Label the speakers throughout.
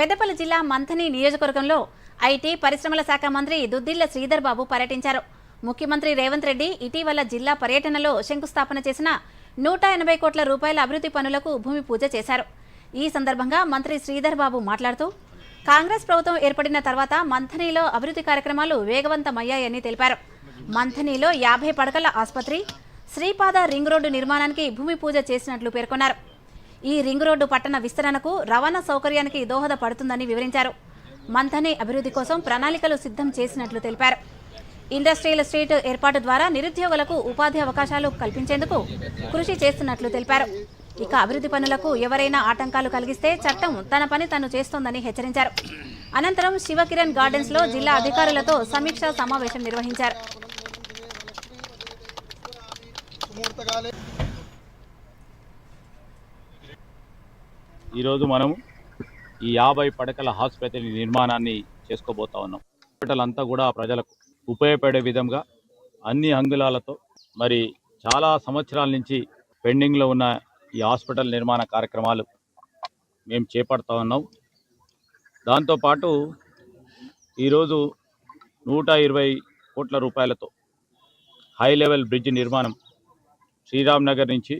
Speaker 1: పెద్దపల్లి జిల్లా మంథని నియోజకవర్గంలో ఐటీ పరిశ్రమల శాఖ మంత్రి దుద్దిళ్ళ శ్రీధర్ బాబు పర్యటించారు. ముఖ్యమంత్రి రేవంత్ రెడ్డి ఇటీవల జిల్లా పర్యటనలో శంకుస్థాపన చేసిన నూట ఎనభై కోట్ల రూపాయల అభివృద్ధి పనులకు భూమి పూజ చేశారు. ఈ సందర్భంగా మంత్రి శ్రీధర్ బాబు మాట్లాడుతూ కాంగ్రెస్ ప్రభుత్వం ఏర్పడిన తర్వాత మంథనీలో అభివృద్ధి కార్యక్రమాలు వేగవంతమయ్యాయని తెలిపారు. మంథనీలో యాభై పడకల ఆసుపత్రి శ్రీపాద రింగ్ రోడ్డు నిర్మాణానికి భూమి పూజ చేసినట్లు పేర్కొన్నారు. ఈ రింగ్ రోడ్డు పట్టణ విస్తరణకు రవాణా సౌకర్యానికి దోహదపడుతుందని వివరించారు. మంథని అభివృద్ధి కోసం ప్రణాళికలు సిద్ధం చేసినట్లు తెలిపారు. ఇండస్ట్రియల్ స్ట్రీట్ ఏర్పాటు ద్వారా నిరుద్యోగులకు ఉపాధి అవకాశాలు కల్పించేందుకు కృషి చేస్తున్నట్లు తెలిపారు. ఇక అభివృద్ధి పనులకు ఎవరైనా ఆటంకాలు కలిగిస్తే చట్టం తన పని తను చేస్తోందని హెచ్చరించారు. అనంతరం శివకిరణ్ గార్డెన్స్లో జిల్లా అధికారులతో సమీక్షా సమావేశం నిర్వహించారు.
Speaker 2: ఈరోజు మనం ఈ యాభై పడకల ఆసుపత్రి నిర్మాణాన్ని చేసుకోబోతా ఉన్నాం. హాస్పిటల్ అంతా కూడా ప్రజలకు ఉపయోగపడే విధంగా అన్ని అంగుళాలతో మరి చాలా సంవత్సరాల నుంచి పెండింగ్లో ఉన్న ఈ హాస్పిటల్ నిర్మాణ కార్యక్రమాలు మేము చేపడతా ఉన్నాం. దాంతోపాటు ఈరోజు నూట ఇరవై కోట్ల రూపాయలతో హై లెవెల్ బ్రిడ్జ్ నిర్మాణం శ్రీరామ్ నగర్ నుంచి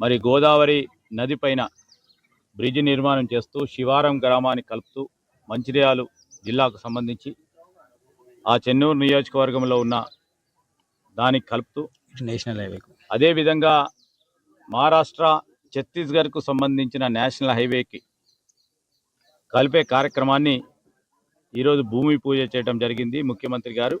Speaker 2: మరి గోదావరి నదిపైన బ్రిడ్జ్ నిర్మాణం చేస్తూ శివారం గ్రామాన్ని కలుపుతూ మంచిర్యాలు జిల్లాకు సంబంధించి ఆ చెన్నూరు నియోజకవర్గంలో ఉన్న దానికి కలుపుతూ
Speaker 3: నేషనల్ హైవే
Speaker 2: అదేవిధంగా మహారాష్ట్ర ఛత్తీస్గఢ్కు సంబంధించిన నేషనల్ హైవేకి కలిపే కార్యక్రమాన్ని ఈరోజు భూమి పూజ చేయడం జరిగింది ముఖ్యమంత్రి గారు.